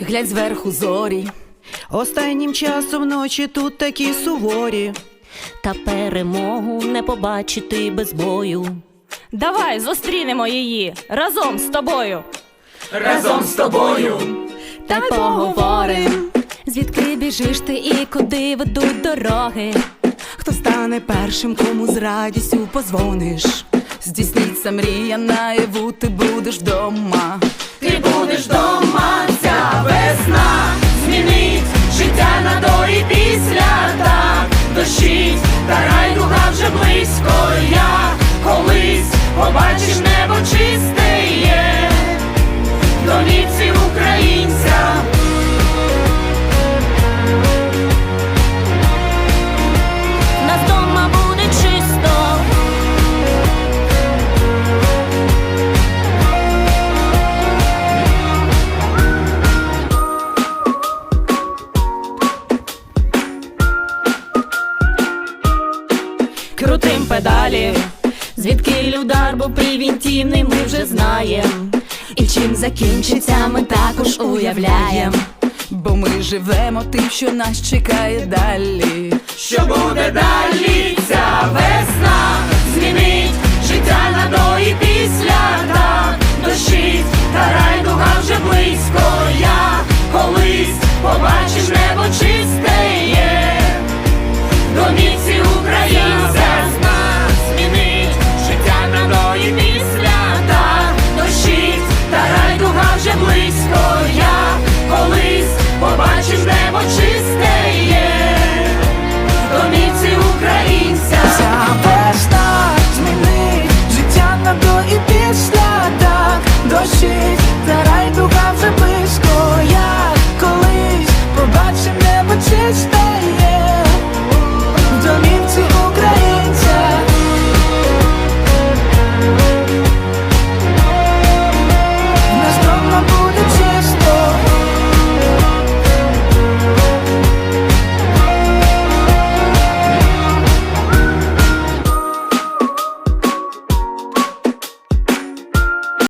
глянь зверху зорі. Останнім часом ночі тут такі суворі. Та перемогу не побачити без бою. Давай зустрінемо її разом з тобою. разом з тобою. Та й поговорим, звідки біжиш ти і куди ведуть дороги. Хто стане першим, кому з радістю позвониш? Здійсниться мрія наяву, ти будеш вдома. Ти будеш дома, та райдуга вже близько. Я колись побачиш педалі. Звідки удар був превентивний, ми вже знаєм. І чим закінчиться, ми також уявляєм. Бо ми живемо тим, що нас чекає далі. Що буде далі ця